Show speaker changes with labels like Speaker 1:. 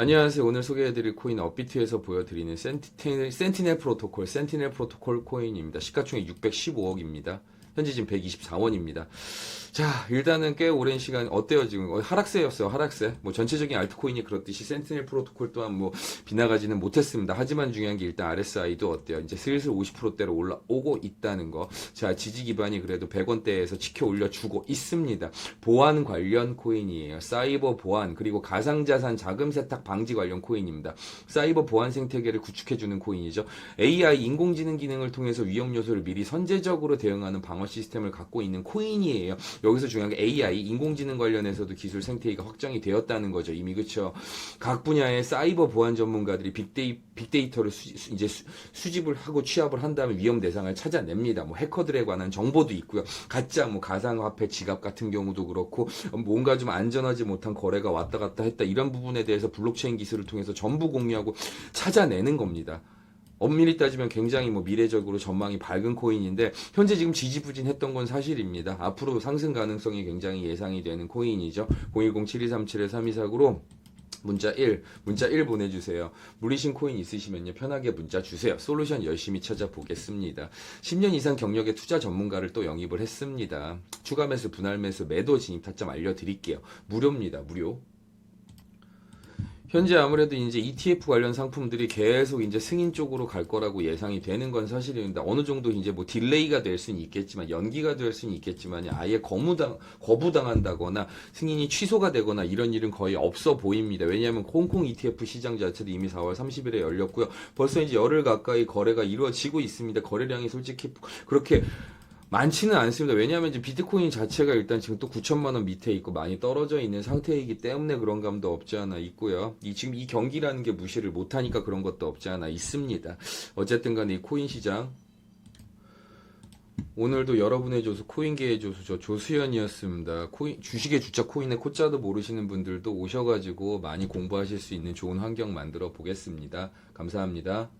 Speaker 1: 안녕하세요. 오늘 소개해드릴 코인 업비트에서 보여드리는 센티넬, 센티넬 프로토콜, 센티넬 프로토콜 코인입니다. 시가총액 615억입니다. 현재 지금 124원입니다. 자, 일단은 꽤 오랜 시간, 어때요, 지금? 어, 하락세였어요, 하락세. 뭐, 전체적인 알트코인이 그렇듯이 센티넬 프로토콜 또한 뭐, 비나가지는 못했습니다. 하지만 중요한 게 일단 RSI도 어때요? 이제 슬슬 50%대로 올라오고 있다는 거. 자, 지지 기반이 그래도 100원대에서 지켜 올려주고 있습니다. 보안 관련 코인이에요. 사이버 보안, 그리고 가상자산 자금 세탁 방지 관련 코인입니다. 사이버 보안 생태계를 구축해주는 코인이죠. AI 인공지능 기능을 통해서 위험 요소를 미리 선제적으로 대응하는 방어 시스템을 갖고 있는 코인이에요. 여기서 중요한 게 AI 인공지능 관련해서도 기술 생태계가 확정이 되었다는 거죠. 이미 그렇죠. 각 분야의 사이버 보안 전문가들이 빅데이, 빅데이터를 수, 수- 이제 수, 집을 하고 취합을 한 다음에 위험 대상을 찾아냅니다. 뭐 해커들에 관한 정보도 있고요. 가짜 뭐 가상화폐 지갑 같은 경우도 그렇고 뭔가 좀 안전하지 못한 거래가 왔다 갔다 했다 이런 부분에 대해서 블록체인 기술을 통해서 전부 공유하고 찾아내는 겁니다. 엄밀히 따지면 굉장히 뭐 미래적으로 전망이 밝은 코인인데 현재 지금 지지부진했던 건 사실입니다. 앞으로 상승 가능성이 굉장히 예상이 되는 코인이죠. 010-7237-3249로 문자 1, 문자 1 보내주세요. 물리신 코인 있으시면요, 편하게 문자 주세요. 솔루션 열심히 찾아보겠습니다. 10년 이상 경력의 투자 전문가를 또 영입을 했습니다. 추가 매수, 분할 매수, 매도 진입 타점 알려드릴게요. 무료입니다, 무료. 현재 아무래도 이제 ETF 관련 상품들이 계속 이제 승인 쪽으로 갈 거라고 예상이 되는 건 사실입니다. 어느 정도 이제 뭐 딜레이가 될 수는 있겠지만 연기가 될 수는 있겠지만 아예 거무당 거부당한다거나 승인이 취소가 되거나 이런 일은 거의 없어 보입니다. 왜냐하면 홍콩 ETF 시장 자체도 이미 4월 30일에 열렸고요. 벌써 이제 열흘 가까이 거래가 이루어지고 있습니다. 거래량이 솔직히 그렇게 많지는 않습니다. 왜냐하면 이제 비트코인 자체가 일단 지금 또 9천만 원 밑에 있고 많이 떨어져 있는 상태이기 때문에 그런 감도 없지 않아 있고요. 이 지금 이 경기라는 게 무시를 못하니까 그런 것도 없지 않아 있습니다. 어쨌든 간에 이 코인 시장 오늘도 여러분의 조수 코인계의 조수 저 조수연이었습니다. 코인 주식의 주자 코인의 코자도 모르시는 분들도 오셔가지고 많이 공부하실 수 있는 좋은 환경 만들어 보겠습니다. 감사합니다.